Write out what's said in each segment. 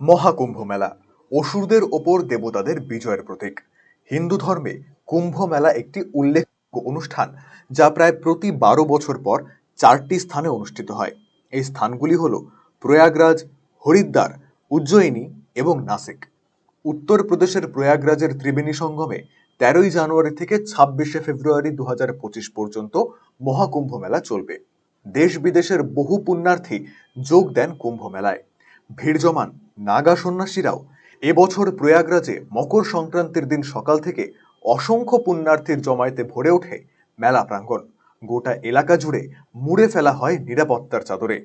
মহাকুম্ভ মেলা অসুরদের ওপর দেবতাদের বিজয়ের প্রতীক। হিন্দু ধর্মে কুম্ভ মেলা একটি উল্লেখযোগ্য অনুষ্ঠান, যা প্রায় প্রতি বারো বছর পর চারটি স্থানে অনুষ্ঠিত হয়। এই স্থানগুলি হল প্রয়াগরাজ, হরিদ্বার, উজ্জয়িনী এবং নাসিক। উত্তরপ্রদেশের প্রয়াগরাজের ত্রিবেণী সঙ্গমে তেরোই জানুয়ারি থেকে ছাব্বিশে ফেব্রুয়ারি দু পঁচিশ পর্যন্ত মহাকুম্ভ মেলা চলবে। দেশ বিদেশের বহু পুণ্যার্থী যোগ দেন কুম্ভ মেলায় ভিড় জমান নাগা সন্ন্যাসীরাও এবছর প্রয়াগরাজে মকর সংক্রান্তির দিন সকাল থেকে অসংখ্য পুণ্যার্থীর জমায়েতে ভরে ওঠে মেলা প্রাঙ্গণ। গোটা এলাকা জুড়ে মুড়ে ফেলা হয় নিরাপত্তার চাদরে।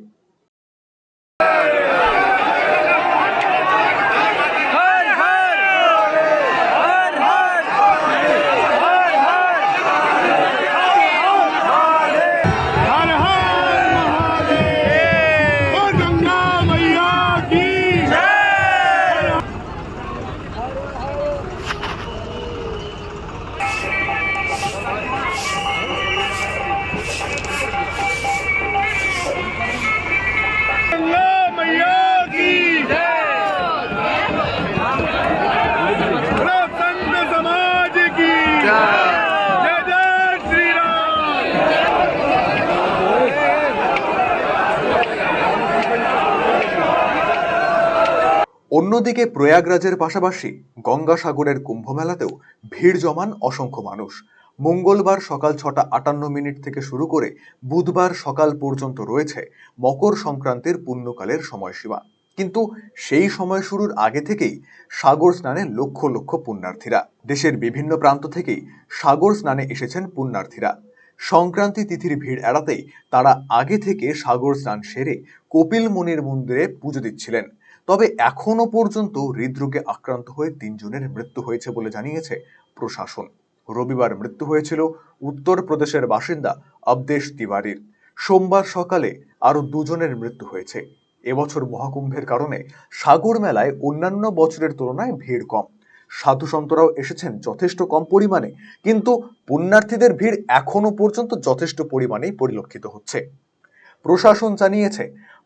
অন্যদিকে প্রয়াগরাজের পাশাপাশি গঙ্গাসাগরের কুম্ভ মেলাতেও ভিড় জমান অসংখ্য মানুষ। মঙ্গলবার সকাল ছটা আটান্ন মিনিট থেকে শুরু করে বুধবার সকাল পর্যন্ত রয়েছে মকর সংক্রান্তির পুণ্যকালের সময়সীমা। কিন্তু সেই সময় শুরুর আগে থেকেই সাগর স্নানে লক্ষ লক্ষ পুণ্যার্থীরা। দেশের বিভিন্ন প্রান্ত থেকেই সাগর স্নানে এসেছেন পুণ্যার্থীরা। সংক্রান্তি তিথির ভিড় এড়াতেই তারা আগে থেকে সাগর স্নান সেরে কপিল মুনির মন্দিরে পুজো দিচ্ছিলেন। তবে এখনও পর্যন্ত হৃদরোগে আক্রান্ত হয়ে তিনজনের মৃত্যু হয়েছে বলে জানিয়েছে প্রশাসন। রবিবার মৃত্যু হয়েছিল উত্তরপ্রদেশের বাসিন্দা অবদেশ তিওয়ারির। সোমবার সকালে আরও দুজনের মৃত্যু হয়েছে। এবছর মহাকুম্ভের কারণে সাগর মেলায় অন্যান্য বছরের তুলনায় ভিড় কম। সাধু সন্তরাও এসেছেন যথেষ্ট কম পরিমাণে, কিন্তু পুণ্যার্থীদের ভিড় এখনও পর্যন্ত যথেষ্ট পরিমাণেই পরিলক্ষিত হচ্ছে। প্রশাসন জানিয়েছে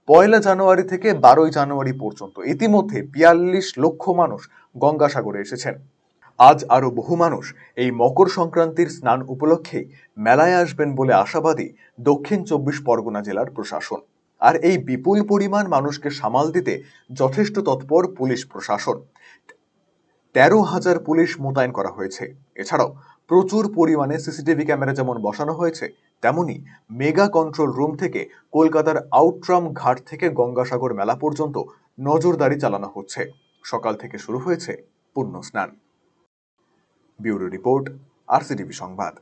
পয়লা জানুয়ারি থেকে বারোই জানুয়ারি পর্যন্ত ইতিমধ্যে বিয়াল্লিশ লক্ষ মানুষ গঙ্গাসাগরে এসেছেন। আজ আরও বহু মানুষ এই মকর সংক্রান্তির স্নান উপলক্ষেই মেলায় আসবেন বলে আশাবাদী দক্ষিণ চব্বিশ পরগনা জেলার প্রশাসন। আর এই বিপুল পরিমাণ মানুষকে সামাল দিতে যথেষ্ট তৎপর পুলিশ প্রশাসন। তেরো হাজার পুলিশ মোতায়েন করা হয়েছে। এছাড়াও প্রচুর পরিমাণে সিসিটিভি ক্যামেরা যেমন বসানো হয়েছে, তেমনি মেগা কন্ট্রোল রুম থেকে কলকাতার আউটরাম ঘাট থেকে গঙ্গাসাগর মেলা পর্যন্ত নজরদারি চালানো হচ্ছে। সকাল থেকে শুরু হয়েছে পূর্ণ স্নান ব্যুরো রিপোর্ট, আরসিটিভি সংবাদ।